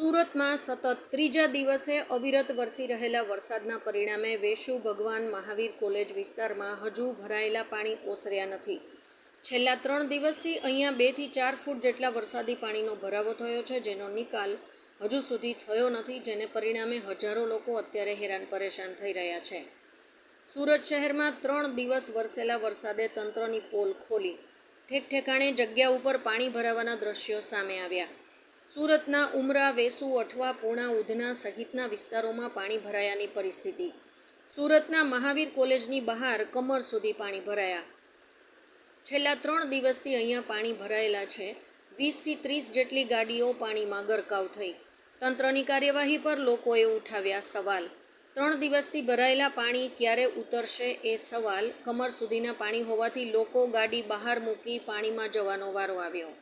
સુરતમાં સતત ત્રીજા દિવસે અવિરત વરસી રહેલા વરસાદના પરિણામે વેશુ ભગવાન મહાવીર કોલેજ વિસ્તારમાં હજુ ભરાયેલા પાણી ઓસર્યા નથી. છેલ્લા ત્રણ દિવસથી અહીંયા બેથી ચાર ફૂટ જેટલા વરસાદી પાણીનો ભરાવો થયો છે, જેનો નિકાલ હજુ સુધી થયો નથી, જેને પરિણામે હજારો લોકો અત્યારે હેરાન પરેશાન થઈ રહ્યા છે. સુરત શહેરમાં ત્રણ દિવસ વરસેલા વરસાદે તંત્રની પોલ ખોલી. ઠેક ઠેકાણે જગ્યા ઉપર પાણી ભરાવાના દ્રશ્યો સામે આવ્યા. સુરતના ઉમરા, વેસુ, અઠવા, પૂણા, ઉધના સહિતના વિસ્તારોમાં પાણી ભરાયાની પરિસ્થિતિ. સુરતના મહાવીર કોલેજની બહાર કમર સુધી પાણી ભરાયા. છેલ્લા ત્રણ દિવસથી અહીંયા પાણી ભરાયેલા છે. વીસથી ત્રીસ જેટલી ગાડીઓ પાણીમાં ગરકાવ થઈ. તંત્રની કાર્યવાહી પર લોકોએ ઉઠાવ્યા સવાલ. ત્રણ દિવસથી ભરાયેલા પાણી ક્યારે ઉતરશે એ સવાલ કમર સુધીના પાણી હોવાથી લોકો ગાડી બહાર મૂકી પાણીમાં જવાનો વારો આવ્યો.